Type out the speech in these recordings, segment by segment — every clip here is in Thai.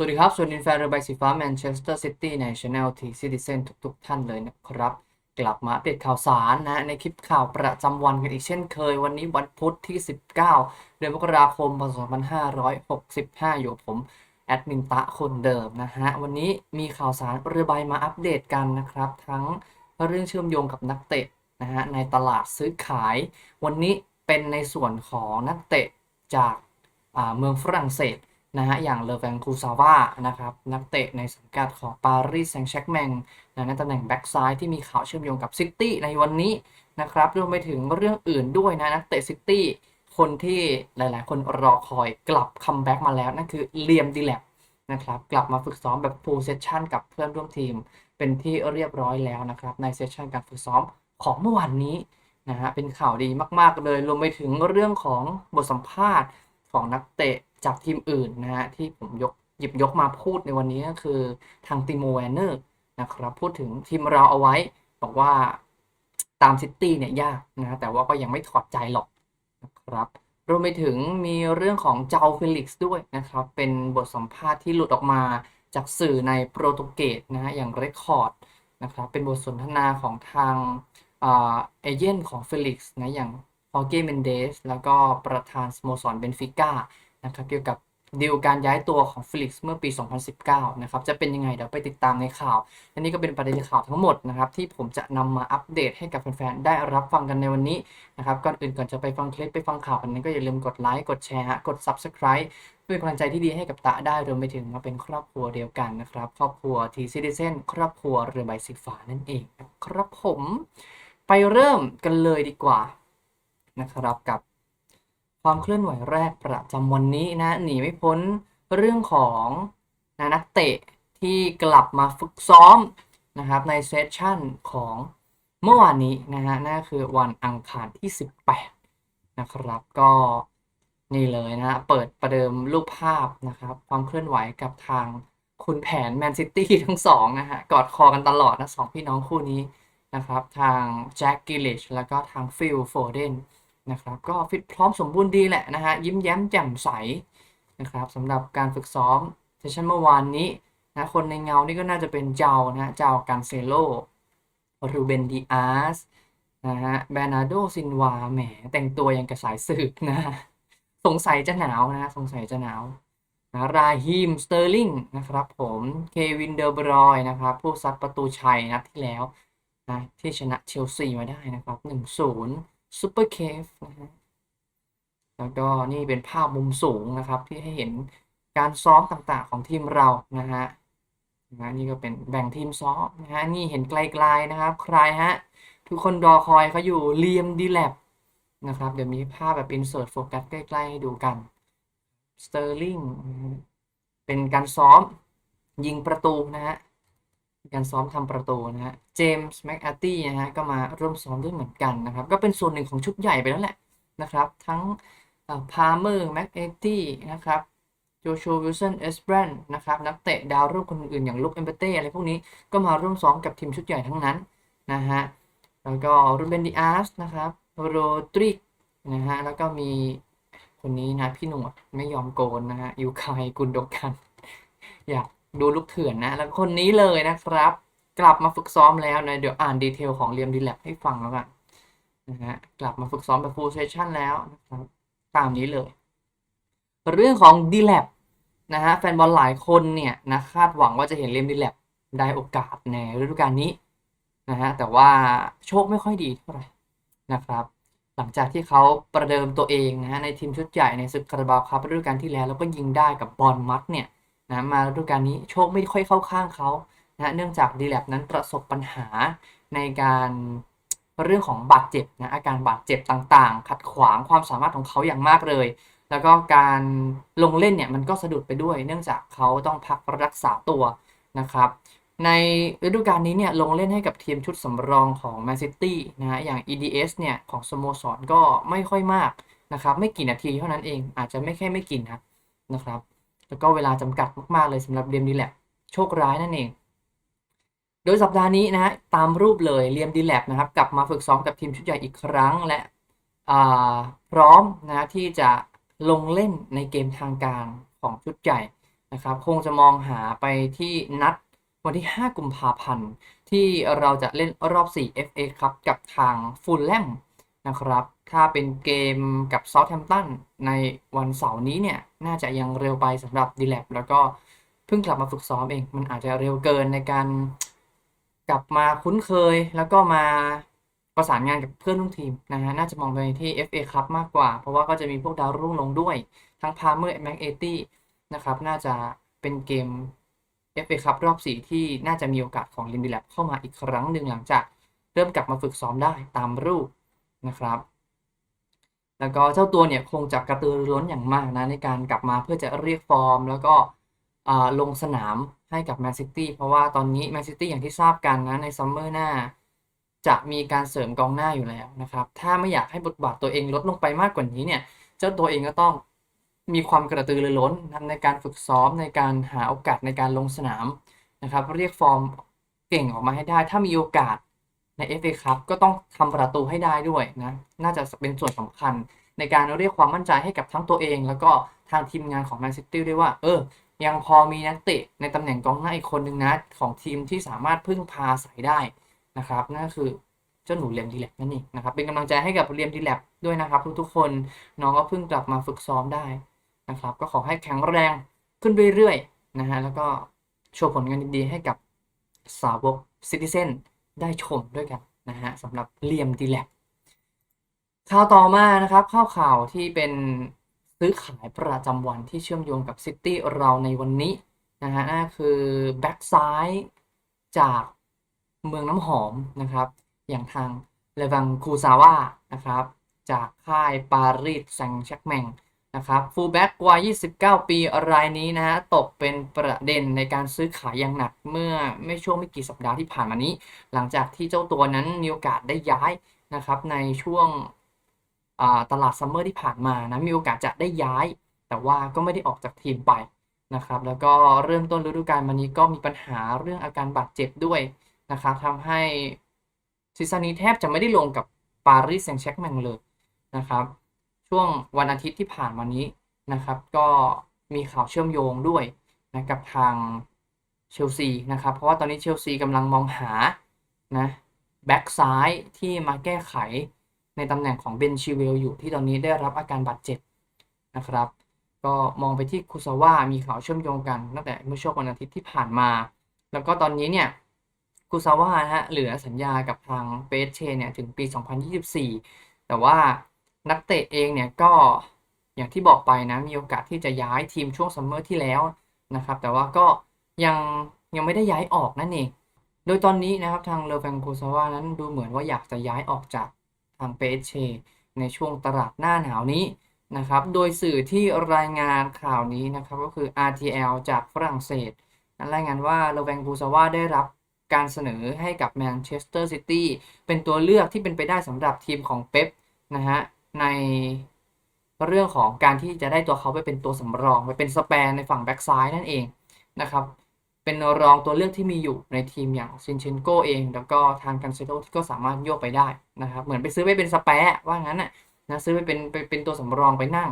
สวัสดีครับ สวัสดีแฟนเรือใบสีฟ้าแมนเชสเตอร์ซิตี้ในช anel ทีซิติเซนทุกๆ ท่านเลยนะครับ กลับมาอัปเดตข่าวสารนะ ในคลิปข่าวประจำวันกันอีกเช่นเคย วันนี้วันพุธที่ 19 เดือนมกราคมพศ2565 อยู่กับผมแอดมินตะคนเดิมนะฮะ วันนี้มีข่าวสารเรือใบมาอัปเดตกันนะครับ ทั้งเรื่องเชื่อมโยงกับนักเตะนะฮะในตลาดซื้อขาย วันนี้เป็นในส่วนของนักเตะจากอ่าเมืองฝรั่งเศส นะฮะอย่างเลอแวงคูซาวานะครับนักเตะในสังกัดของปารีสแซงต์แชร์กแมงนะในตำแหน่งแบ็กซ้ายที่มีข่าวเชื่อมโยงกับซิตี้ในวันนี้นะครับรวมไปถึงเรื่องอื่นด้วยนะนักเตะซิตี้คนที่หลาย ๆ คนรอคอยกลับคัมแบ็กมาแล้วนั่นคือเลียมดีแลบนะครับกลับมาฝึกซ้อมแบบฟูลเซสชั่นกับเพื่อนร่วมทีม เป็นที่เรียบร้อยแล้วนะครับในเซสชันการฝึกซ้อมของเมื่อวานนี้นะฮะเป็นข่าวดีมาก ๆ เลยรวมไปถึงเรื่องของบทสัมภาษณ์ของนักเตะ จากทีมอื่นนะฮะที่ผมยกหยิบยกมาพูดในวันนี้ก็คือทางติโมแวนเนอร์นะครับพูดถึงทีมเราเอาไว้ บอกว่าตามซิตี้เนี่ยยากนะแต่ว่าก็ยังไม่ถอดใจหรอกนะครับรวมไปถึงมีเรื่องของเจ้าฟิลิกซ์ด้วยนะครับ เป็นบทสัมภาษณ์ที่หลุดออกมาจากสื่อในโปรตุเกสนะฮะอย่างเรคคอร์ดนะครับเป็นบทสนทนาของทางเอเจนต์ของฟิลิกซ์นะอย่างฮอเก้เมนเดสแล้วก็ประธานสโมสรเบนฟิก้า นะครับเกี่ยวกับดีลการย้ายตัวของฟิลิกซ์เมื่อปี 2019 นะครับ จะเป็นยังไงเดี๋ยวไปติดตามในข่าว และนี่ก็เป็นประเด็นข่าวทั้งหมดนะครับ ที่ผมจะนำมาอัปเดตให้กับแฟนๆ ได้รับฟังกันในวันนี้นะครับ ก่อนอื่นก่อนจะไปฟังคลิปไปฟังข่าวกันนั้นก็อย่าลืมกดไลค์ กดแชร์ กด Subscribe เพื่อเป็นกำลังใจที่ดีให้กับตะได้รวมไปถึงมาเป็นครอบครัวเดียวกันนะครับ ครอบครัวทีซิติเซนครอบครัวเรือใบสีฟ้านั่นเอง ครับผม ไปเริ่มกันเลยดีกว่านะครับกับ ความเคลื่อนไหวแรกประจำวันนี้นะหนีไม่พ้นเรื่องของนะนักเตะที่กลับมาฝึกซ้อมนะครับในเซสชั่นของเมื่อวานนี้นะฮะนั่นคือวันอังคารที่ 18 นะครับก็นี่เลยนะฮะเปิดประเดิมรูปภาพนะครับ ความเคลื่อนไหวกับทางคุณแผนแมนซิตี้ทั้งสองนะฮะ กอดคอกันตลอดนะสองพี่น้องคู่นี้นะครับ ทางแจ็คกิลลิชแล้วก็ทางฟิลโฟเดน นะครับ ก็ฟิตพร้อมสมบูรณ์ดีแหละนะฮะยิ้มแย้มแจ่มใสนะครับสำหรับการฝึกซ้อมเซสชั่นเมื่อวานนี้นะคนในเงานี่ก็น่าจะเป็นเจ้านะเจ้าการเซโลรูเบนดีอาสนะฮะแบรนาโดซินวาแหมแต่งตัวยังกระสายสืบนะสงสัยจะหนาวนะสงสัยจะหนาวนะราฮิมสเตอร์ลิงนะครับผมเควินเดอร์บรอยนะครับ ผู้ซัดประตูชัยนัดที่แล้วนะที่ชนะเชลซีมาได้นะครับ 1-0 ซูเปอร์เคฟนะฮะแล้วก็นี่เป็นภาพมุมสูงนะครับที่ให้เห็นการซ้อมต่างๆของทีมเรานะฮะนะนี่ก็เป็นแบ่งทีมซ้อมนะฮะนี่เห็นไกลๆนะครับ ใครฮะ ทุกคนรอคอยเขาอยู่เลียมดีแลบนะครับเดี๋ยวมีภาพแบบอินเสิร์ตโฟกัสใกล้ๆให้ดูกันสเตอร์ลิงเป็นการซ้อมยิงประตูนะฮะการซ้อมทำประตูนะฮะ เจมส์แม็กอาร์ตี้นะฮะก็มาร่วมซ้อมด้วยเหมือนกันนะครับ ก็เป็นส่วนหนึ่งของชุดใหญ่ไปแล้วแหละนะครับ ทั้งพาร์เมอร์แม็กเอตี้นะครับโจชัววิลสันเอสแบรนนะครับ นักเตะดาวรุ่งคนอื่นอย่างลุคเอมเบเต้อะไรพวกนี้ก็มาร่วมซ้อมกับทีมชุดใหญ่ทั้งนั้นนะฮะแล้วก็รูเบนดิอาสนะครับโรดริกนะฮะแล้วก็มีคนนี้นะพี่หนวดไม่ยอมโกนนะฮะยูคายกุนโดกัน อยากดูลูกเถื่อนนะ แล้วคนนี้เลยนะครับ กลับมาฝึกซ้อมแล้วนะ เดี๋ยวอ่านดีเทลของเรียมดีแลบให้ฟังแล้วกันนะฮะกลับมาฝึกซ้อมแบบ full session แล้วนะครับตามนี้เลย เรื่องของ d l a b นะฮะแฟนบอลหลายคนเนี่ยนะคาดหวังว่าจะเห็นเรียมดีแลบได้โอกาสในฤดูกาลนี้นะฮะแต่ว่าโชคไม่ค่อยดีเท่าไหร่นะครับ หลังจากที่เขาประเดิมตัวเองนะฮะในทีมชุดใหญ่ในศึกคาราบาวครับฤดูกาลที่แล้วแล้วก็ยิงได้กับบอลมัดเนี่ยนะมาฤดูกาลนี้โชคไม่ค่อยเข้าข้างเขา นะเนื่องจากดีแลบนั้นประสบปัญหาในการเรื่องของบาดเจ็บนะอาการบาดเจ็บต่างๆ ขัดขวางความสามารถของเขาอย่างมากเลย แล้วก็การลงเล่นเนี่ยมันก็สะดุดไปด้วย เนื่องจากเขาต้องพักรักษาตัวนะครับในฤดูกาลนี้เนี่ยลงเล่นให้กับทีมชุดสำรองของแมนซิตี้นะฮะอย่าง EDS เนี่ยของสโมสรก็ไม่ค่อยมากนะครับไม่กี่นาทีเท่านั้นเองอาจจะไม่แค่ไม่กี่นะนะครับ แล้วก็เวลาจำกัดมากๆเลยสำหรับเดมดีแลบโชคร้ายนั่นเอง ดยสัปดาห์นี้นะฮะตามรูปเลยเลียมดีแลบนะครับกลับมาฝึกซ้อมกับทีมชุดใหญ่อีกครั้งและพร้อมนะที่จะลงเล่นในเกมทางการของชุดใหญ่นะครับ คงจะมองหาไปที่นัดวันที่ 5 กุมภาพันธ์ ที่เราจะเล่นรอบ 4 FA ครับกับทางฟูลแลมนะครับ ถ้าเป็นเกมกับเซาท์แฮมป์ตันในวันเสาร์นี้เนี่ย น่าจะยังเร็วไปสำหรับดีแลบแล้วก็เพิ่งกลับมาฝึกซ้อมเอง มันอาจจะเร็วเกินในการ กลับมาคุ้นเคย แล้วก็มาประสานงานกับเพื่อนร่วมทีมนะฮะน่าจะมองไปที่ FA ครับมากกว่า เพราะว่าก็จะมีพวกดาวรุ่งลงด้วย ทั้งพาเมอร์แม็กเอตี้นะครับ น่าจะเป็นเกม FA ครับรอบ 4 ที่น่าจะมีโอกาสของลิมบิแลบเข้ามาอีกครั้งหนึ่งหลังจากเริ่มกลับมาฝึกซ้อมได้ตามรูปนะครับ แล้วก็เจ้าตัวเนี่ยคงจะกระตือรือร้นอย่างมากนะในการกลับมาเพื่อจะเรียกฟอร์ม แล้วก็ ลงสนามให้กับแมนซิตี้เพราะว่าตอนนี้แมนซิตี้อย่างที่ทราบกันนะในซัมเมอร์หน้า จะมีการเสริมกองหน้าอยู่แล้วนะครับ ถ้าไม่อยากให้บทบาทตัวเองลดลงไปมากกว่านี้เนี่ยเจ้าตัวเองก็ต้องมีความกระตือรือร้นในการฝึกซ้อมในการหาโอกาสในการลงสนามนะครับ เรียกฟอร์มเก่งออกมาให้ได้ ถ้ามีโอกาสใน FA ครับก็ต้องทำประตูให้ได้ด้วยนะน่าจะเป็นส่วนสำคัญในการเรียกความมั่นใจให้กับทั้งตัวเอง แล้วก็ทางทีมงานของแมนซิตี้ด้วยว่า เออ ยังพอมีนักเตะในตำแหน่งกองหน้าอีกคนหนึ่งนะของทีมที่สามารถพึ่งพาอาศัยได้นะครับนั่นก็คือเจ้าหนูเลียมดีแลบนั่นเองนะครับเป็นกำลังใจให้กับเลียมดีแลบด้วยนะครับ ทุกๆคนน้องก็เพิ่งกลับมาฝึกซ้อมได้นะครับ ก็ขอให้แข็งแรงขึ้นเรื่อยๆนะฮะแล้วก็โชว์ผลงานดีๆให้กับสาวกซิติเซนได้ชมด้วยกันนะฮะสำหรับเลียมดีแลบข่าวต่อมานะครับข่าวข่าวที่เป็น ซื้อขายประจำวันที่เชื่อมโยงกับซิตี้เราในวันนี้นะฮะคือแบ็กซ้ายจากเมืองน้ำหอมนะครับ อย่างทางเลวังคูซาวานะครับ จากค่ายปารีสแซงต์แชร์กแมงนะครับฟูลแบ็กวัย 29 ปีรายนี้นะฮะตกเป็นประเด็นในการซื้อขายอย่างหนักเมื่อไม่ช่วงไม่กี่สัปดาห์ที่ผ่านมานี้ หลังจากที่เจ้าตัวนั้นมีโอกาสได้ย้ายนะครับในช่วง ตลาดซัมเมอร์ที่ผ่านมานะมีโอกาสจะได้ย้าย แต่ว่าก็ไม่ได้ออกจากทีมไปนะครับแล้วก็เริ่มต้นฤดูกาลมานี้ก็มีปัญหาเรื่องอาการบาดเจ็บด้วยนะครับทำให้ซีซั่นนี้แทบจะไม่ได้ลงกับปารีสแซงต์แชร์แมงเลยนะครับ ช่วงวันอาทิตย์ที่ผ่านมานี้นะครับ ก็มีข่าวเชื่อมโยงด้วยนะกับทางเชลซีนะครับ เพราะว่าตอนนี้เชลซีกำลังมองหานะแบ็กซ้ายที่มาแก้ไข ในตำแหน่งของเบนชิเวลอยู่ที่ตอนนี้ได้รับอาการบาดเจ็บนะครับ ก็มองไปที่คุซาวะมีข่าวเชื่อมโยงกันตั้งแต่เมื่อช่วงวันอาทิตย์ที่ผ่านมา แล้วก็ตอนนี้เนี่ยคุซาวะนะฮะเหลือสัญญากับทางเปเชเนี่ยถึงปี 2024 แต่ว่านักเตะเองเนี่ยก็อย่างที่บอกไปนะมีโอกาสที่จะย้ายทีมช่วงซัมเมอร์ที่แล้วนะครับ แต่ว่าก็ยังยังไม่ได้ย้ายออกนั่นเอง โดยตอนนี้นะครับทางเลอแฟงคุซาวะนั้นดูเหมือนว่าอยากจะย้ายออกจาก ทางเปเชในช่วงตลาดหน้าหนาวนี้นะครับ โดยสื่อที่รายงานข่าวนี้นะครับ ก็คือ RTL จากฝรั่งเศสนั้นรายงานว่าโลแวงกูซาว่าได้รับการเสนอให้กับแมนเชสเตอร์ซิตี้เป็นตัวเลือกที่เป็นไปได้สำหรับทีมของเป๊ปนะฮะในเรื่องของการที่จะได้ตัวเขาไปเป็นตัวสำรอง ไปเป็นสแปนในฝั่งแบ็กซ้ายนั่นเองนะครับ เป็นรองตัวเลือกที่มีอยู่ในทีมอย่างซินเชนโกเอง แล้วก็ทางกันเซโลที่ก็สามารถโยกไปได้นะครับ เหมือนไปซื้อไปเป็นสแปะว่างั้นน่ะนะซื้อไปเป็นไปเป็นตัวสำรองไปนั่ง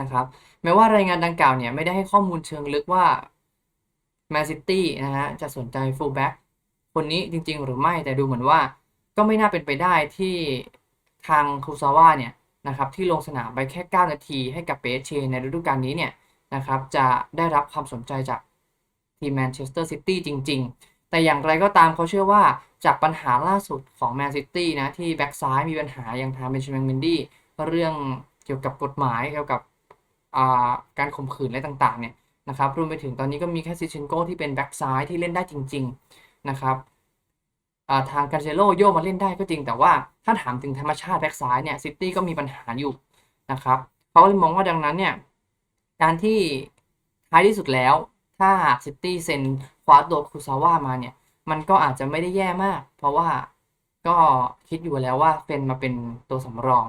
นะครับ แม้ว่ารายงานดังกล่าวเนี่ยไม่ได้ให้ข้อมูลเชิงลึกว่าแมนซิตี้นะฮะจะสนใจฟูลแบ็กคนนี้จริง ๆ หรือไม่แต่ดูเหมือนว่าก็ไม่น่าเป็นไปได้ที่ทางคูซาวะเนี่ยนะครับที่ลงสนามไปแค่ 9 นาทีให้กับเปเชในฤดูกาลนี้เนี่ยนะครับจะได้รับความสนใจจาก ทีมแมนเชสเตอร์ซิตี้จริง ๆ แต่อย่างไรก็ตามเขาเชื่อว่าจากปัญหาล่าสุดของแมนซิตี้นะ ที่แบ็กซ้ายมีปัญหาอย่างทางเบนชมินเมนดี้เรื่องเกี่ยวกับกฎหมายเกี่ยวกับการข่มขืนอะไรต่างๆเนี่ยนะครับรวมไปถึงตอนนี้ก็มีแค่ซิเชนโกที่เป็นแบ็กซ้ายที่เล่นได้จริง ๆ นะครับทางการเซโลโยมาเล่นได้ก็จริง แต่ว่าถ้าถามถึงธรรมชาติแบ็กซ้ายเนี่ยซิตี้ก็มีปัญหาอยู่นะครับเขาเลยมองว่าดังนั้นเนี่ยการที่ท้ายที่สุดแล้ว ถ้าหากซิตี้เซ็นคว้าตัวคุซาวะมาเนี่ย มันก็อาจจะไม่ได้แย่มาก เพราะว่าก็คิดอยู่แล้วว่าเฟนมาเป็นตัวสำรอง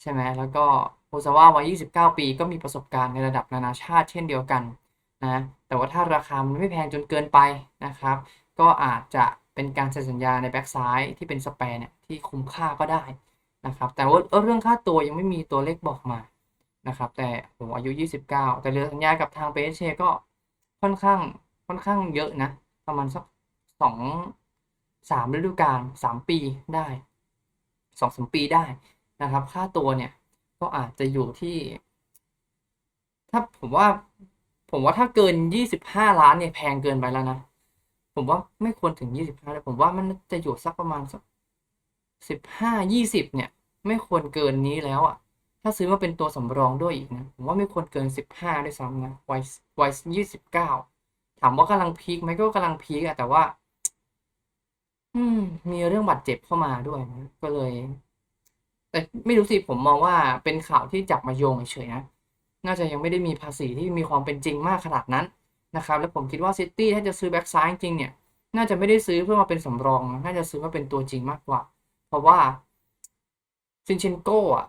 ใช่ไหมแล้วก็คุซาวะวัย 29 ปีก็มีประสบการณ์ในระดับนานาชาติเช่นเดียวกันนะแต่ว่าถ้าราคามันไม่แพงจนเกินไปนะครับ ก็อาจจะเป็นการเซ็นสัญญาในแบ็กซ้ายที่เป็นสเปนเนี่ยที่คุ้มค่าก็ได้นะครับแต่ว่าเรื่องค่าตัวยังไม่มีตัวเลขบอกมานะครับแต่โหอายุ 29 แต่เรือสัญญากับทางเปเช่ก็ ค่อนข้างค่อนข้างเยอะนะ ประมาณสักสองสามฤดูกาลสามปีได้สองสามปีได้นะครับ ค่าตัวเนี่ยก็อาจจะอยู่ที่ ถ้าผมว่า ผมว่าถ้าเกินยี่สิบห้าล้านเนี่ยแพงเกินไปแล้วนะ ผมว่าไม่ควรถึงยี่สิบห้าเลยผมว่ามันจะอยู่สักประมาณสักสิบห้ายี่สิบเนี่ย ไม่ควรเกินนี้แล้วอะ ถ้าซื้อมาเป็นตัวสำรองด้วยอีกนะ ผมว่าไม่ควรเกินสิบห้าด้วยซ้ำนะวัยวัยยี่สิบเก้าถามว่ากำลังพีคไหมก็กำลังพีคอะแต่ว่า อืม มีเรื่องบาดเจ็บเข้ามาด้วยนะก็เลย แต่ไม่รู้สิผมมองว่าเป็นข่าวที่จับมาโยงเฉยๆนะน่าจะยังไม่ได้มีภาษีที่มีความเป็นจริงมากขนาดนั้นนะครับ แล้วผมคิดว่าซิตี้ถ้าจะซื้อแบ็กซ้ายจริงเนี่ย น่าจะไม่ได้ซื้อเพื่อมาเป็นสำรองนะน่าจะซื้อมาเป็นตัวจริงมากกว่า เพราะว่าซินเชนโก้อะ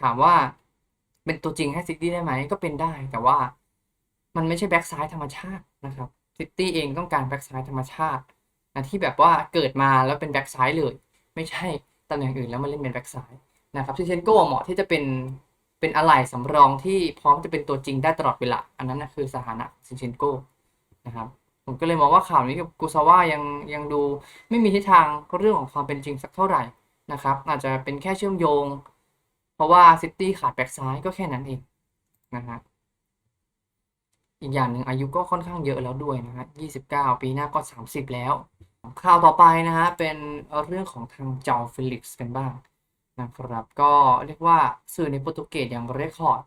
ถามว่าเป็นตัวจริงให้ซิตี้ได้ไหมก็เป็นได้ แต่ว่ามันไม่ใช่แบ็กซ้ายธรรมชาตินะครับซิตี้เองต้องการแบ็กซ้ายธรรมชาตินะที่แบบว่าเกิดมาแล้วเป็นแบ็กซ้ายเลย ไม่ใช่ตำแหน่งอื่นแล้วมาเล่นเป็นแบ็กซ้ายนะครับซินเชนโก้เหมาะที่จะเป็นเป็นอะไหล่สำรองที่พร้อมจะเป็นตัวจริงได้ตลอดเวลา อันนั้นนะคือสถานะซินเชนโก้นะครับผมก็เลยมองว่าข่าวนี้กับกุซาว่ายังยังดูไม่มีทิศทางเรื่องของความเป็นจริงสักเท่าไหร่นะครับ อาจจะเป็นแค่เชื่อมโยง เพราะว่าซิตี้ขาดแบ็กซ้ายก็แค่นั้นเองนะฮะอีกอย่างหนึ่งอายุก็ค่อนข้างเยอะแล้วด้วยนะฮะ29 ปีหน้าก็ 30 แล้ว ข่าวต่อไปนะฮะ เป็นเรื่องของทางเจ้าฟิลิกซ์กันบ้างนะครับ ก็เรียกว่าสื่อในโปรตุเกสอย่างเรคคอร์ด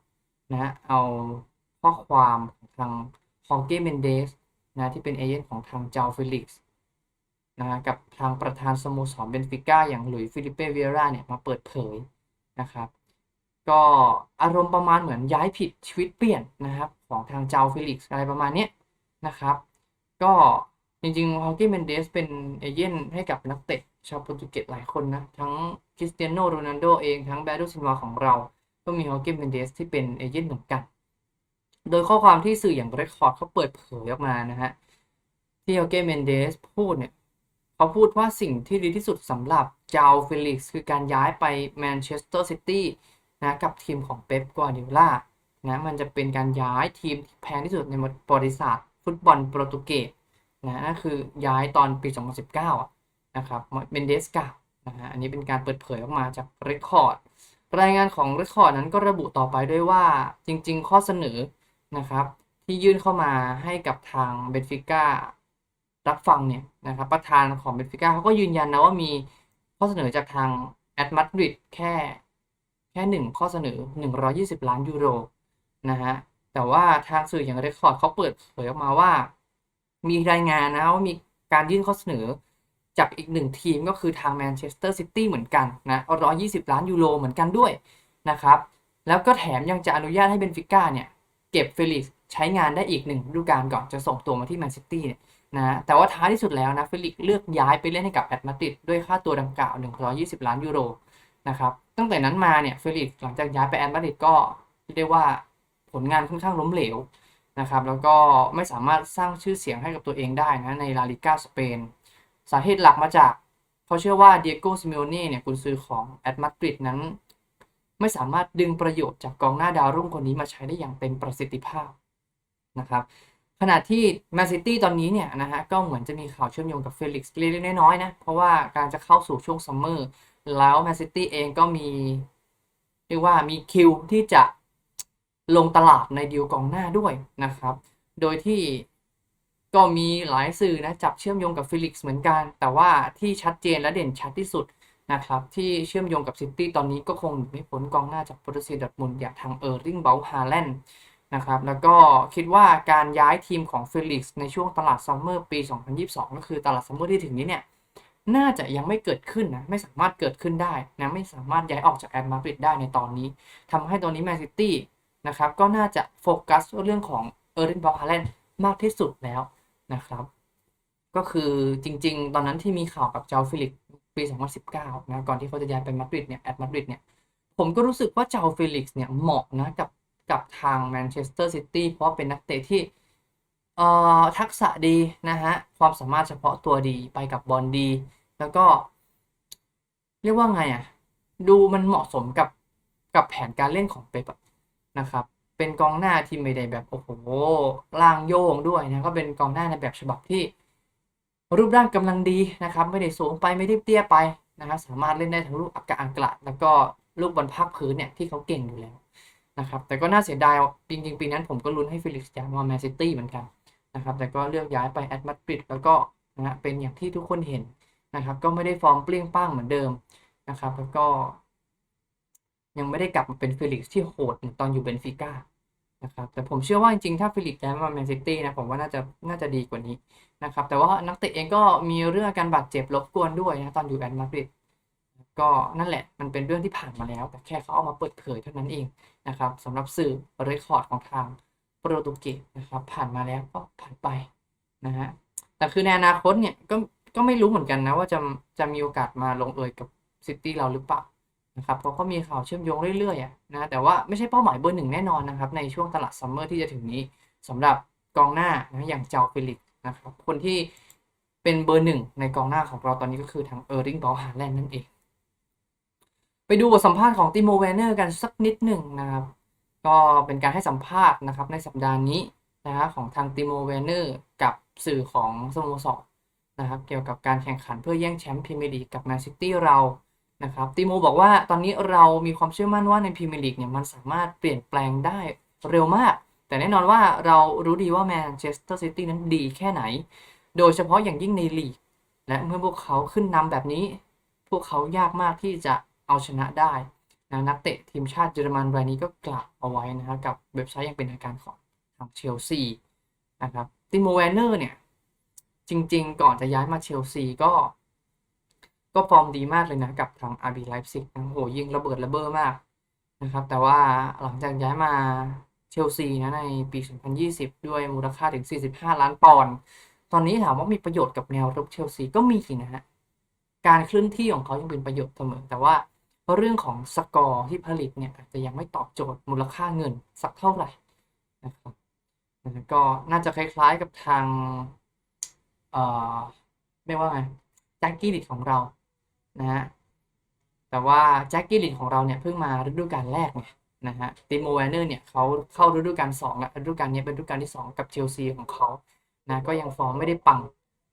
นะ เอาข้อความของทางฮอ g เกเมนเดสนะที่เป็นเอเจนต์ของทางเจ้าฟิลิกซ์นะกับทางประธานสโมสรเบนฟิก้าอย่างหลุยส์ฟิลิเป้เวียร่าเนี่ยมาเปิดเผย นะครับ ก็อารมณ์ประมาณเหมือนย้ายผิดชีวิตเปลี่ยนนะครับ ของทางเจ้าฟิลิกซ์อะไรประมาณนี้นะครับ ก็จริงๆฮอ g เกเมนเดสเป็นเอเจนต์ให้กับนักเตะชาวโปรตุเกสหลายคนนะ ทั้งคริสเตียโนโรนัลโดเองทั้งแบดูซินวาของเรา ก็มีฮอ g เกเมนเดสที่เป็นเอเจนต์เหมือนกัน โดยข้อความที่สื่ออย่างเรคคอร์ดเขาเปิดเผยออกมานะฮะที่โอเกเมนเดสพูดเนี่ยเขาพูดว่าสิ่งที่ดีที่สุดสำหรับ จาวฟิลิกซ์คือการย้ายไปแมนเชสเตอร์ซิตี้นะกับทีมของเป๊ปกวาร์ดิโอลานะมันจะเป็นการย้ายทีมที่แพงที่สุดในประวัติศาสตร์ฟุตบอลโปรตุเกสนะนั่นคือย้ายตอนปี 2019นะครับเมนเดสกานะฮะอันนี้เป็นการเปิดเผยออกมาจากเรคคอร์ดรายงานของเรคคอร์ดนั้นก็ระบุต่อไปด้วยว่าจริง ๆ ข้อเสนอนะครับที่ยื่นเข้ามาให้กับทางเบนฟิก้ารับฟังเนี่ยนะครับประธานของเบนฟิก้าเขาก็ยืนยันนะว่ามี ข้อเสนอจากทางแอตมาดริดแค่แค่หนึ่งข้อเสนอ 120 ล้านยูโรนะฮะแต่ว่าทางสื่ออย่างเรคคอร์ดเขาเปิดเผยออกมาว่า มีรายงานนะว่ามีการยื่นข้อเสนอจากอีกหนึ่งทีมก็คือทางแมนเชสเตอร์ซิตี้เหมือนกันนะ120 ล้านยูโรเหมือนกันด้วยนะครับ แล้วก็แถมยังจะอนุญาตให้เบนฟิก้าเนี่ย เก็บเฟลิกซ์ใช้งานได้อีกหนึ่งฤดูกาลก่อนจะส่งตัวมาที่แมนซิตี้เนี่ย นะแต่ว่าท้ายที่สุดแล้วนะเฟลิกเลือกย้ายไปเล่นให้กับแอตมาติดด้วยค่าตัวดังกล่าว 120 ล้านยูโรนะครับตั้งแต่นั้นมาเนี่ยเฟลิกหลังจากย้ายไปแอตมาติดก็เรียกว่าผลงานค่อนข้างล้มเหลวนะครับแล้วก็ไม่สามารถสร้างชื่อเสียงให้กับตัวเองได้นะในลาลิก้าสเปนสาเหตุหลักมาจากเขาเชื่อว่าเดียโก้ซิเมโอเน่เนี่ยกุนซือของแอตมาติดนั้น ไม่สามารถดึงประโยชน์จากกองหน้าดาวรุ่งคนนี้มาใช้ได้อย่างเต็มประสิทธิภาพนะครับ ขณะที่แมนซิตี้ตอนนี้เนี่ยนะฮะก็เหมือนจะมีข่าวเชื่อมโยงกับเฟลิกซ์เล็กๆน้อยๆนะ เพราะว่าการจะเข้าสู่ช่วงซัมเมอร์แล้วแมนซิตี้เองก็มีเรียกว่ามีคิวที่จะลงตลาดในดีลกองหน้าด้วยนะครับ โดยที่ก็มีหลายสื่อนะจับเชื่อมโยงกับฟิลิกซ์เหมือนกัน แต่ว่าที่ชัดเจนและเด่นชัดที่สุดนะครับ ที่เชื่อมโยงกับซิตี้ตอนนี้ก็คงไม่พ้นกองหน้าจากโปรตุเกสดอร์ทมุนอย่างทางเออร์ริงเบลฮาแลนด์ นะครับ แล้วก็คิดว่าการย้ายทีมของฟิลิกซ์ในช่วงตลาดซัมเมอร์ปี 2022 ก็คือตลาดซัมเมอร์ที่ถึงนี้เนี่ย น่าจะยังไม่เกิดขึ้นนะ ไม่สามารถเกิดขึ้นได้นะ ไม่สามารถย้ายออกจากแอตมาดริดได้ในตอนนี้ทำให้ตอนนี้แมนซิตี้นะครับ ก็น่าจะโฟกัสเรื่องของเออร์ริงเบลฮาแลนด์มากที่สุดแล้วนะครับ ก็คือจริง ๆ ตอนนั้นที่มีข่าวกับเจ้าฟิลิกซ์ปี 2019 นะ ก่อนที่เขาจะย้ายไปมาดริดเนี่ย แอตมาดริดเนี่ย ผมก็รู้สึกว่าเจ้าฟิลิกซ์เนี่ยเหมาะนะกับ กับทางแมนเชสเตอร์ซิตี้เพราะเป็นนักเตะที่เอ่อทักษะดีนะฮะ ความสามารถเฉพาะตัวดีไปกับบอลดี แล้วก็ เรียกว่าไงอะ ดูมันเหมาะสมกับกับแผนการเล่นของเป๊ปนะครับ เป็นกองหน้าที่ไม่ได้แบบโอ้โหล่างโยงด้วยนะก็เป็นกองหน้าในแบบฉบับที่ รูปร่างกำลังดีนะครับ ไม่ได้สูงไปไม่ได้เตี้ยไปนะครับสามารถเล่นได้ทั้งลูกอากาศอังกฤษแล้วก็ลูกบอลภาคพื้นเนี่ยที่เขาเก่งอยู่แล้ว นะครับ แต่ก็น่าเสียดายจริง ๆ ปีนั้นผมก็ลุ้นให้ฟิลิปส์ย้ายมาแมนซิตี้เหมือนกันนะครับ แต่ก็เลือกย้ายไปแอตมาดริดแล้วก็นะฮะเป็นอย่างที่ทุกคนเห็นนะครับ ก็ไม่ได้ฟอร์มเปรี้ยงป้างเหมือนเดิมนะครับ แล้วก็ ยังไม่ได้กลับมาเป็นฟิลิปส์ที่โหดเหมือนตอนอยู่เบนฟิก้านะครับแต่ผมเชื่อว่าจริงๆ ถ้าฟิลิปส์ย้ายมาแมนซิตี้นะผมว่าน่าจะน่าจะดีกว่านี้นะครับแต่ว่านักเตะเองก็มีเรื่องการบาดเจ็บรบกวนด้วยนะตอนอยู่แอตมาดริด ก็นั่นแหละมันเป็นเรื่องที่ผ่านมาแล้ว แต่แค่เขาเอามาเปิดเผยเท่านั้นเองนะครับสำหรับสื่อเรคคอร์ดของทางโปรตุเกสนะครับ ผ่านมาแล้วก็ผ่านไปนะฮะแต่คือในอนาคตเนี่ยก็ก็ไม่รู้เหมือนกันนะว่าจะจะมีโอกาสมาลงเอยกับซิตี้เราหรือเปล่านะครับเพราะก็มีข่าวเชื่อมโยงเรื่อยๆอะนะแต่ว่าไม่ใช่เป้าหมายเบอร์หนึ่งแน่นอนนะครับ ในช่วงตลาดซัมเมอร์ที่จะถึงนี้สำหรับกองหน้านะอย่างเจ้าฟิลิปนะครับคนที่เป็นเบอร์หนึ่งในกองหน้าของเราตอนนี้ก็คือทางเออร์ริงบอลฮาแลนด์นั่นเอง ไปดูบทสัมภาษณ์ของติโมแวนเนอร์กันสักนิดหนึ่งนะครับ ก็เป็นการให้สัมภาษณ์นะครับในสัปดาห์นี้นะฮะของทางติโมแวนเนอร์กับสื่อของสโมสรนะครับเกี่ยวกับการแข่งขันเพื่อแย่งแชมป์พรีเมียร์ลีกกับแมนซิตี้เรานะครับติโมบอกว่าตอนนี้เรามีความเชื่อมั่นว่าในพรีเมียร์ลีกเนี่ยมันสามารถเปลี่ยนแปลงได้เร็วมาก แต่แน่นอนว่าเรารู้ดีว่าแมนเชสเตอร์ซิตี้นั้นดีแค่ไหน โดยเฉพาะอย่างยิ่งในลีก และเมื่อพวกเขาขึ้นนำแบบนี้ พวกเขายากมากที่จะ เอาชนะได้นะนักเตะทีมชาติเยอรมันรายนี้ก็กล่าวเอาไว้นะครับกับเว็บไซต์ย่างเป็นทางการของทางเชลซีนะครับติโมแวนเนอร์เนี่ย จริงๆ ก่อนจะย้ายมาเชลซีก็ ก็ฟอร์มดีมากเลยนะกับทาง RB Leipzig นะโหยิงระเบิดระเบ้อมากนะครับ แต่ว่าหลังจากย้ายมาเชลซีนะในปี 2020 ด้วยมูลค่าถึง 45 ล้านปอนด์ตอนนี้ถามว่ามีประโยชน์กับแนวรุกเชลซีก็มีนะฮะการเคลื่อนที่ของเขายังเป็นประโยชน์เสมอแต่ว่า เพราะเรื่องของสกอร์ที่ผลิตเนี่ยอาจจะยังไม่ตอบโจทย์มูลค่าเงินสักเท่าไหร่นะครับก็น่าจะคล้ายๆกับทางเอ่อเรียกว่าไงแจ็คกี้ลิดของเรานะฮะแต่ว่าแจ็คกี้ลินของเราเนี่ยเพิ่งมาฤดูกาลแรกไงนะฮะติโมแวนเนอร์เนี่ยเขาเข้าฤดูกาลสองแล้วฤดูกาลนี้เป็นฤดูกาลที่สองกับเชลซีของเขานะก็ยังฟอร์มไม่ได้ปัง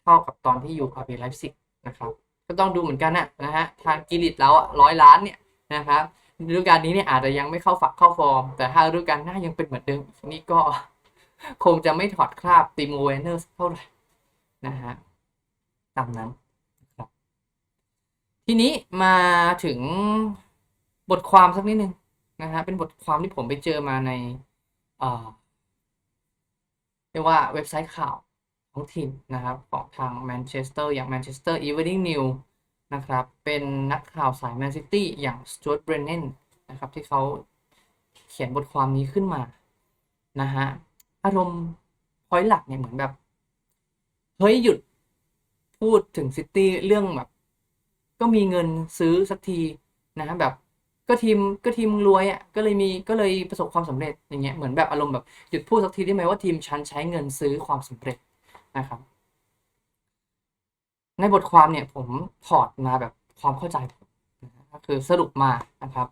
เท่ากับตอนที่อยู่อาร์บีไลฟ์ซิกนะครับ ก็ต้องดูเหมือนกันนะนะฮะทางกิลิตแล้วร้อยล้านเนี่ยนะครับฤดูกาลนี้เนี่ยอาจจะยังไม่เข้าฝักเข้าฟอร์ม แต่ถ้าฤดูกาลหน้ายังเป็นเหมือนเดิมนี่ก็คงจะไม่ถอดคราบติโมแวนเนอร์เท่าไหร่นะฮะตามนั้นทีนี้มาถึงบทความสักนิดนึงนะฮะเป็นบทความที่ผมไปเจอมาในเอ่อเรียกว่าเว็บไซต์ข่าว ท้องถิ่นนะครับของทางแมนเชสเตอร์อย่าง Manchester Evening News นะครับเป็นนักข่าวสายแมนซิตี้อย่างสจวตเบรนเนนนะครับที่เขาเขียนบทความนี้ขึ้นมานะฮะอารมณ์พอยหลักเนี่ยเหมือนแบบเฮ้ยหยุดพูดถึงซิตี้เรื่องแบบ ก็มีเงินซื้อสักทีนะฮะแบบก็ทีมก็ทีมรวยอะก็เลยมีก็เลยประสบความสำเร็จอย่างเงี้ยเหมือนแบบอารมณ์แบบหยุดพูดสักทีได้ไหมว่าทีมฉันใช้เงินซื้อความสำเร็จ นะครับ ในบทความเนี่ยผมถอดมาแบบความเข้าใจผมนะก็คือสรุปมานะครับ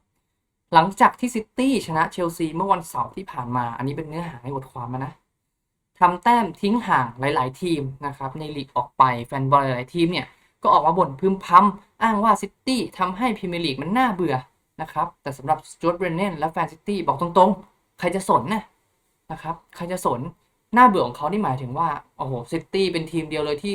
หลังจากที่ซิตี้ชนะเชลซีเมื่อวันเสาร์ที่ผ่านมา อันนี้เป็นเนื้อหาในบทความนะทำแต้มทิ้งห่างหลาย ๆ ทีมนะครับในลีกออกไปแฟนบอลหลาย ๆ ทีมเนี่ยก็ออกมาบ่นพึมพำอ้างว่าซิตี้ทำให้พรีเมียร์ลีกมันน่าเบื่อนะครับ แต่สำหรับสจวตเบรนเนนและแฟนซิตี้บอกตรง ๆ ใครจะสนนะนะครับ ใครจะสน น่าเบื่อของเขาที่หมายถึงว่าโอ้โหซิตี้เป็นทีมเดียวเลยที่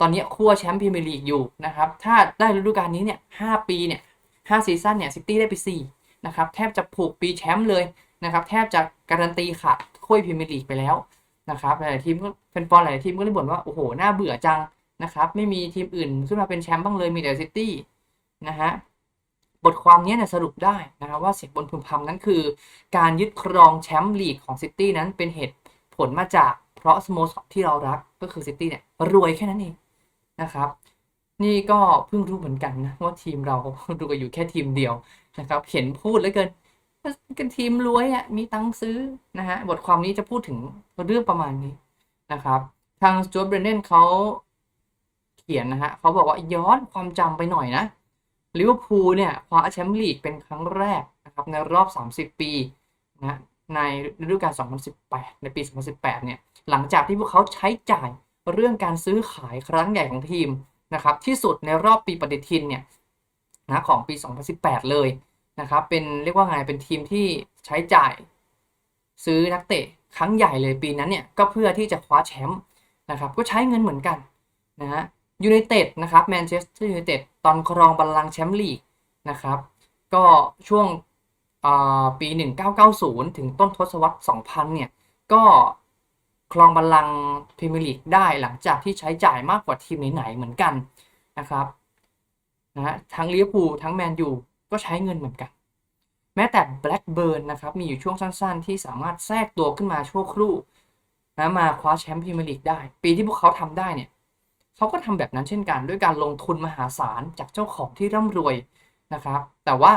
ตอนนี้คั่วแชมป์พรีเมียร์ลีกอยู่นะครับ ถ้าได้ฤดูกาลนี้เนี่ยห้าปีเนี่ยห้าซีซั่นเนี่ยซิตี้ได้ไปสี่นะครับแทบจะผูกปีแชมป์เลยนะครับแทบจะการันตีขาดถ้วยพรีเมียร์ลีกไปแล้วนะครับหลายทีมก็เป็นฟอนหลายทีมก็เลยบ่นว่าโอ้โหน่าเบื่อจังนะครับไม่มีทีมอื่นขึ้นมาเป็นแชมป์บ้างเลยมีแต่ซิตี้นะฮะบทความนี้เนี่ยสรุปได้นะครับว่าเสียงบนพึมพำนั้นคือ การยึดครองแชมป์ลีกของซิตี้นั้นเป็นเหตุ ผลมาจากเพราะสโมสรที่เรารักก็คือซิตี้เนี่ยรวยแค่นั้นเองนะครับ นี่ก็เพิ่งรู้เหมือนกันนะว่าทีมเราดูกันอยู่แค่ทีมเดียวนะครับ เห็นพูดแล้วเกินกันทีมรวยอะมีตังค์ซื้อนะฮะบทความนี้จะพูดถึงเรื่องประมาณนี้นะครับ ทางสจวตเบรนเนนเขาเขียนนะฮะเขาบอกว่าย้อนความจำไปหน่อยนะลิเวอร์พูลเนี่ยคว้าแชมป์ลีกเป็นครั้งแรกนะครับในรอบ 30 ปีนะ ในฤดูกาล 2018 ในปี 2018 เนี่ย หลังจากที่พวกเขาใช้จ่ายเรื่องการซื้อขายครั้งใหญ่ของทีมนะครับ ที่สุดในรอบปีปฏิทินเนี่ยนะของปี 2018 เลยนะครับ เป็นเรียกว่าไง เป็นทีมที่ใช้จ่ายซื้อนักเตะครั้งใหญ่เลยปีนั้นเนี่ย ก็เพื่อที่จะคว้าแชมป์นะครับ ก็ใช้เงินเหมือนกันนะฮะยูไนเต็ดนะครับแมนเชสเตอร์ยูไนเต็ดตอนครองบัลลังก์แชมป์ลีกนะครับ ก็ช่วง ปี 1990 ถึงต้นทศวรรษ 2000 เนี่ย ก็ครองบัลลังก์พรีเมียร์ลีกได้หลังจากที่ใช้จ่ายมากกว่าทีมไหนๆเหมือนกันนะครับนะฮะทั้งลิเวอร์พูลทั้งแมนยูก็ใช้เงินเหมือนกัน แม้แต่แบล็กเบิร์นนะครับมีอยู่ช่วงสั้นๆ ที่สามารถแทรกตัวขึ้นมาชั่วครู่นะมาคว้าแชมป์พรีเมียร์ลีกได้ ปีที่พวกเขาทำได้เนี่ยเขาก็ทำแบบนั้นเช่นกัน ด้วยการลงทุนมหาศาลจากเจ้าของที่ร่ำรวยนะครับ แต่ว่า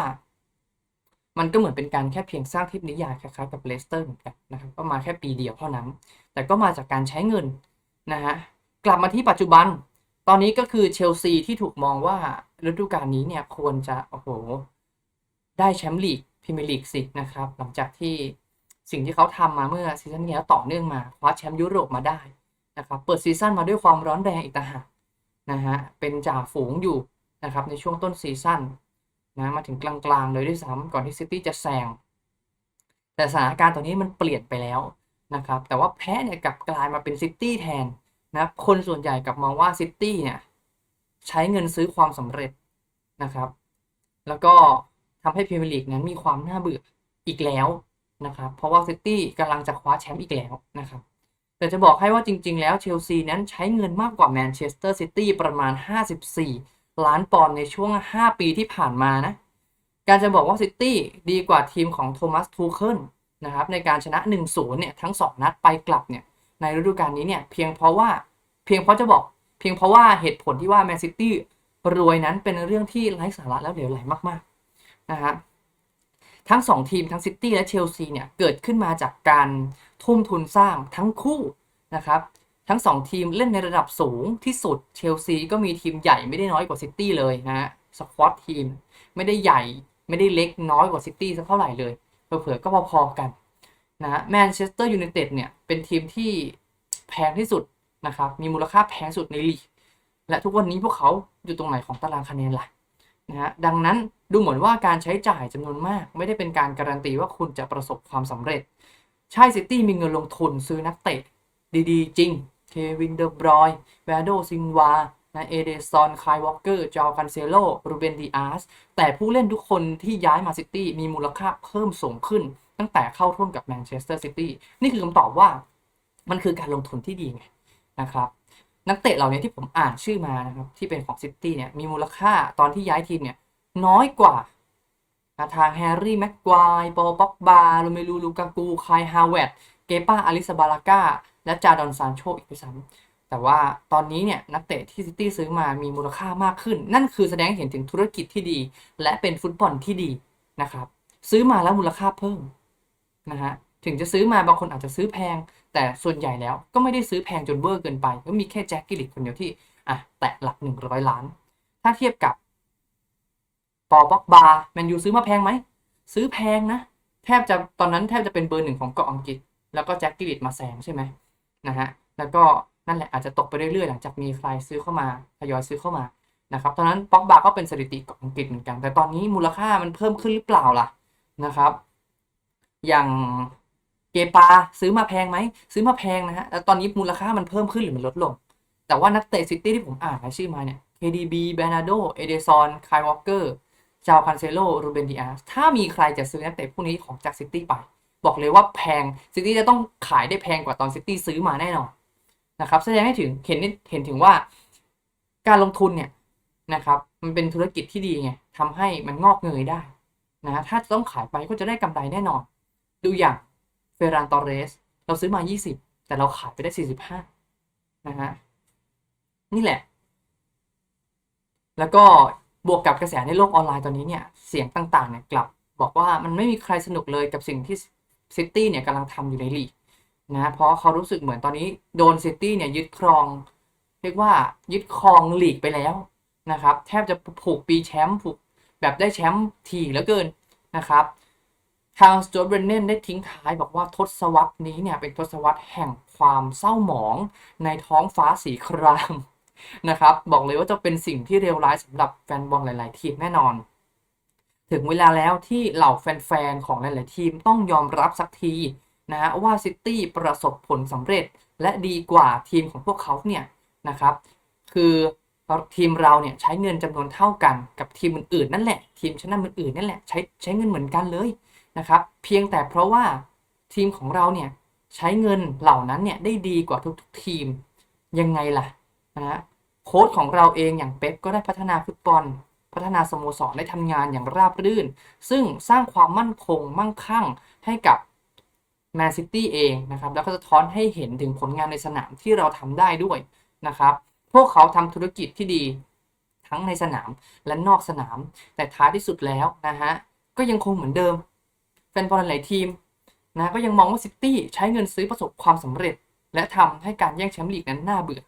มันก็เหมือนเป็นการแค่เพียงสร้างเทพนิยายคล้ายๆกับเลสเตอร์เหมือนกันนะครับก็มาแค่ปีเดียวเท่านั้น แต่ก็มาจากการใช้เงินนะฮะกลับมาที่ปัจจุบัน ตอนนี้ก็คือเชลซีที่ถูกมองว่าฤดูกาลนี้เนี่ยควรจะโอ้โหได้แชมป์ลีกพรีเมียร์ลีกสินะครับหลังจากที่สิ่งที่เขาทำมาเมื่อซีซั่นที่แล้ต่อเนื่องมาคว้าแชมป์ยุโรปมาได้นะครับเปิดซีซั่นมาด้วยความร้อนแรงอีกต่างหากนะฮะเป็นจ่าฝูงอยู่นะครับในช่วงต้นซีซั่น นะมาถึงกลางๆเลยด้วยซ้ำก่อนที่ซิตี้จะแซงแต่สถานการณ์ตอนนี้มันเปลี่ยนไปแล้วนะครับ แต่ว่าแพ้เนี่ยกลับกลายมาเป็นซิตี้แทนนะคนส่วนใหญ่กลับมองว่าซิตี้เนี่ยใช้เงินซื้อความสำเร็จนะครับ แล้วก็ทำให้พรีเมียร์ลีกนั้นมีความน่าเบื่ออีกแล้วนะครับ เพราะว่าซิตี้กำลังจะคว้าแชมป์อีกแล้วนะครับ แต่จะบอกให้ว่าจริง ๆ แล้วเชลซีนั้นใช้เงินมากกว่าแมนเชสเตอร์ซิตี้ประมาณ 54 ล้านปอนด์ในช่วง 5 ปีที่ผ่านมานะ การจะบอกว่าซิตี้ดีกว่าทีมของโทมัสทูเคิลนะครับในการชนะ 1-0 เนี่ยทั้ง 2 นัดไปกลับเนี่ยในฤดูกาลนี้เนี่ยเพียงเพราะว่าเพียงเพราะจะบอก เพียงเพราะว่าเหตุผลที่ว่าแมนซิตี้รวยนั้นเป็นเรื่องที่ไร้สาระและเหลวไหลมากๆนะฮะทั้ง 2 ทีมทั้งซิตี้และเชลซีเนี่ยเกิดขึ้นมาจากการทุ่มทุนสร้างทั้งคู่นะครับ ทั้ง 2 ทีมเล่นในระดับสูงที่สุดเชลซีก็มีทีมใหญ่ไม่ได้น้อยกว่าซิตี้เลยนะฮะสควอตทีมไม่ได้ใหญ่ไม่ได้เล็กน้อยกว่าซิตี้สักเท่าไหร่เลยเผื่อๆก็พอๆกันนะแมนเชสเตอร์ยูไนเต็ดเนี่ยเป็นทีมที่แพงที่สุดนะครับมีมูลค่าแพงสุดในลีกและทุกวันนี้พวกเขาอยู่ตรงไหนของตารางคะแนนล่ะนะฮะดังนั้นดูเหมือนว่าการใช้จ่ายจำนวนมาก ไม่ได้เป็นการการันตีว่าคุณจะประสบความสำเร็จ ใช่ซิตี้มีเงินลงทุนซื้อนักเตะดีๆ จริง วินเดอร์บรอยแวโดซินวานะเอเดซอนคายวอลเกอร์ จอคันเซโลรูเบนดีอาร์สแต่ผู้เล่นทุกคนที่ย้ายมาซิตี้มีมูลค่าเพิ่มสูงขึ้น ตั้งแต่เข้าร่วมกับแมนเชสเตอร์ซิตี้นี่คือคำตอบว่ามันคือการลงทุนที่ดีไงนะครับ นักเตะเหล่านี้ที่ผมอ่านชื่อมานะครับที่เป็นของซิตี้เนี่ยมีมูลค่าตอนที่ย้ายทีมเนี่ยน้อยกว่าทางแฮร์รี่แม็กควายปอป็อกบาโรเมลูลูกากูคายฮาวเวตเกป้าอาริสบาลากา และจาดอนซานโชอีกด้วยซ้ำแต่ว่าตอนนี้เนี่ยนักเตะที่ซิตี้ซื้อมามีมูลค่ามากขึ้น นั่นคือแสดงเห็นถึงธุรกิจที่ดี และเป็นฟุตบอลที่ดีนะครับ ซื้อมาแล้วมูลค่าเพิ่มนะฮะถึงจะซื้อมาบางคนอาจจะซื้อแพง แต่ส่วนใหญ่แล้วก็ไม่ได้ซื้อแพงจนเวอร์เกินไป ก็มีแค่แจ็คกิลิกคนเดียวที่อะแตะหลักหนึ่งร้อยล้าน ถ้าเทียบกับปอบ็อกบาแมนยูซื้อมาแพงไหม ซื้อแพงนะ แทบจะตอนนั้นแทบจะเป็นเบอร์หนึ่งของเกาะอังกฤษ แล้วก็แจ็คกิลิตมาแซงใช่ไหม นะฮะแล้วก็นั่นแหละอาจจะตกไปเรื่อยๆหลังจากมีใครซื้อเข้ามาทยอยซื้อเข้ามานะครับตอนนั้นป็อกบาก็เป็นสถิติเกาะอังกฤษเหมือนกัน แต่ตอนนี้มูลค่ามันเพิ่มขึ้นหรือเปล่าล่ะนะครับ อย่างเกปาซื้อมาแพงไหมซื้อมาแพงนะฮะแล้วตอนนี้มูลค่ามันเพิ่มขึ้นหรือมันลดลง แต่ว่านักเตะซิตี้ที่ผมอ่านรายชื่อมาเนี่ย KDB เบนาโดเอเดซอนคายวอลเกอร์จาวคันเซโลรูเบนดิอาถ้ามีใครจะซื้อนักเตะพวกนี้ของจากซิตี้ไป บอกเลยว่าแพงซิตี้จะต้องขายได้แพงกว่าตอนซิตี้ซื้อมาแน่นอนนะครับแสดงให้ถึงเห็นเห็นถึงว่าการลงทุนเนี่ยนะครับมันเป็นธุรกิจที่ดีไงทำให้มันงอกเงยได้นะถ้าจะต้องขายไปก็จะได้กำไรแน่นอน ดูอย่างเฟรานตอเรส เราซื้อมา 20 แต่เราขายไปได้ 45 นะฮะนี่แหละ แล้วก็บวกกับกระแสในโลกออนไลน์ตอนนี้เนี่ย เสียงต่างๆเนี่ยกลับ บอกว่ามันไม่มีใครสนุกเลยกับสิ่งที่ ซิตี้เนี่ยกำลังทำอยู่ในลีกนะเพราะเขารู้สึกเหมือนตอนนี้โดนซิตี้เนี่ยยึดครอง เรียกว่ายึดครองลีกไปแล้วนะครับแทบจะผูกปีแชมป์ผูกแบบได้แชมป์ทีเหลือเกินนะครับทางสจวตเบรนเนนได้ทิ้งท้ายบอกว่าทศวรรษนี้เนี่ยเป็นทศวรรษแห่งความเศร้าหมองในท้องฟ้าสีครามนะครับ บอกเลยว่าจะเป็นสิ่งที่เลวร้ายสำหรับแฟนบอลหลาย ๆ ทีมแน่นอน ถึงเวลาแล้วที่เหล่าแฟนๆ ของหลายๆ ทีมต้องยอมรับสักทีนะฮะว่าซิตี้ประสบผลสำเร็จและดีกว่าทีมของพวกเขาเนี่ยนะครับ คือทีมเราเนี่ยใช้เงินจำนวนเท่ากันกับทีมอื่นๆนั่นแหละ ทีมชั้นนำอื่นๆนั่นแหละใช้ใช้เงินเหมือนกันเลยนะครับ เพียงแต่เพราะว่าทีมของเราเนี่ยใช้เงินเหล่านั้นเนี่ยได้ดีกว่าทุกๆทีมยังไงล่ะนะฮะโค้ชของเราเองอย่างเป๊ปก็ได้พัฒนาฟุตบอล พัฒนาสโมสรได้ทำงานอย่างราบรื่น ซึ่งสร้างความมั่นคงมั่งคั่งให้กับแมนซิตี้เองนะครับ แล้วก็สะท้อนให้เห็นถึงผลงานในสนามที่เราทำได้ด้วยนะครับ พวกเขาทำธุรกิจที่ดีทั้งในสนามและนอกสนาม แต่ท้ายที่สุดแล้วนะฮะ ก็ยังคงเหมือนเดิมแฟนบอลหลายทีมนะก็ยังมองว่าซิตี้ใช้เงินซื้อประสบความสำเร็จ และทำให้การแย่งแชมป์ลีกนั้นน่าเบื่อ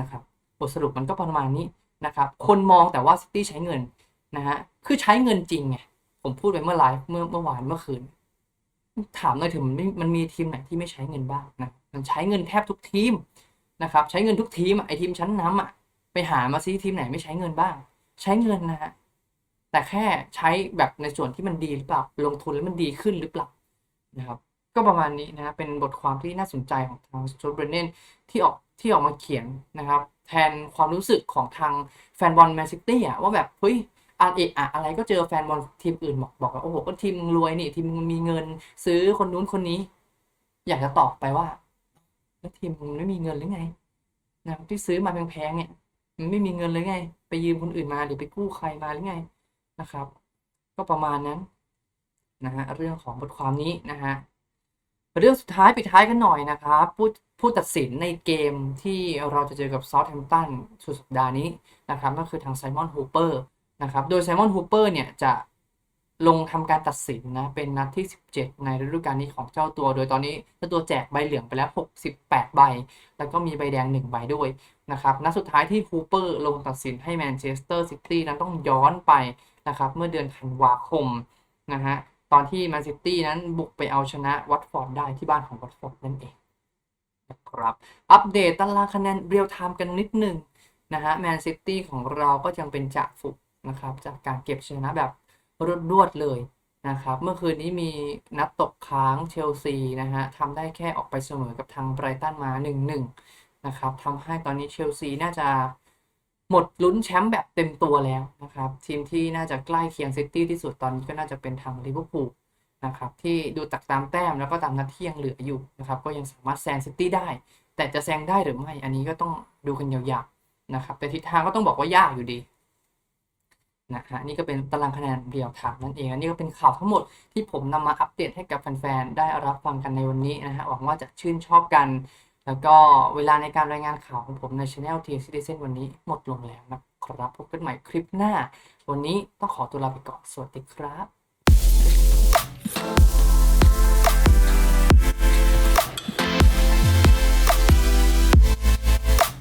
นะครับบทสรุปมันก็ประมาณนี้ นะครับ คนมองแต่ว่าซิตี้ใช้เงินนะฮะ คือใช้เงินจริงไง ผมพูดไปเมื่อไลฟ์เมื่อเมื่อวานเมื่อคืน ถามหน่อยถึงมันไม่มันมีทีมไหนที่ไม่ใช้เงินบ้างนะ มันใช้เงินแทบทุกทีมนะครับ ใช้เงินทุกทีมไอทีมชั้นนำอะ ไปหามาซิทีมไหนไม่ใช้เงินบ้าง ใช้เงินนะฮะ แต่แค่ใช้แบบในส่วนที่มันดีหรือเปล่า ลงทุนแล้วมันดีขึ้นหรือเปล่านะครับ ก็ประมาณนี้นะ เป็นบทความที่น่าสนใจของทางสโตรเบรเนนที่ออกที่ออกมาเขียนนะครับ แทนความรู้สึกของทางแฟนบอลแมนซิตี้อะว่าแบบเฮ้ยอะเอะอะอะไรก็เจอแฟนบอลทีมอื่นบอกบอกว่าโอ้โหก็ทีมรวยนี่ทีมมึงมีเงินซื้อคนนู้นคนนี้ อยากจะตอบไปว่าแล้วทีมมึงไม่มีเงินหรือไงนะที่ซื้อมาแพงๆเนี่ยมันไม่มีเงินเลยไง ไปยืมคนอื่นมาหรือไปกู้ใครมาหรือไงนะครับ ก็ประมาณนั้นนะฮะเรื่องของบทความนี้นะฮะเรื่องสุดท้ายปิดท้ายกันหน่อยนะครับผู้ ผู้ตัดสินในเกมที่เราจะเจอกับซอสแฮมป์ตันสุดสัปดาห์นี้นะครับก็คือทางไซมอนฮูเปอร์นะครับโดยไซมอนฮูเปอร์เนี่ยจะลงทำการตัดสินนะเป็นนัดที่ 17 ในฤดูกาลนี้ของเจ้าตัว โดยตอนนี้เจ้าตัวแจกใบเหลืองไปแล้ว 68 ใบ แล้วก็มีใบแดง 1 ใบด้วยนะครับนัดสุดท้ายที่ฮูเปอร์ลงตัดสินให้แมนเชสเตอร์ซิตี้นั้นต้องย้อนไปนะครับเมื่อเดือนธันวาคมนะฮะตอนที่แมนซิตี้นั้นบุกไปเอาชนะวัตฟอร์ดได้ที่บ้านของวัตฟอร์ดนั่นเอง นะครับ อัปเดตตารางคะแนนเรียลไทม์กันนิดหนึ่งนะฮะแมนซิตี้ของเราก็ยังเป็นจ่าฝูกนะครับ จากการเก็บชนะแบบรวดๆเลยนะครับ เมื่อคืนนี้มีนัดตกค้างเชลซีนะฮะทำได้แค่ออกไปเสมอกับทางไบรตันมา 1-1 นะครับทำให้ตอนนี้เชลซีน่าจะหมดลุ้นแชมป์แบบเต็มตัวแล้วนะครับ ทีมที่น่าจะใกล้เคียงซิตี้ที่สุดตอนนี้ก็น่าจะเป็นทางลิเวอร์พูล นะครับที่ดูตักตามแต้มแล้วก็ตามนัดที่ยงเหลืออยู่นะครับก็ยังสามารถแซงซิตี้ได้ แต่จะแซงได้หรือไม่ อันนี้ก็ต้องดูกันยาวๆนะครับแต่ทิศทางก็ต้องบอกว่ายากอยู่ดีนะฮะนี่ก็เป็นตารางคะแนนเรียวไทม์นั่นเองอันนี้ก็เป็นข่าวทั้งหมดที่ผมนำมาอัปเดตให้กับแฟนๆได้รับฟังกันในวันนี้นะฮะหวังว่าจะชื่นชอบกัน แล้วก็เวลาในการรายงานข่าวของผมใน Channel T Citizen วันนี้หมดลงแล้วนะครับพบกันใหม่คลิปหน้า วันนี้ต้องขอตัวลาไปก่อนสวัสดีครับ you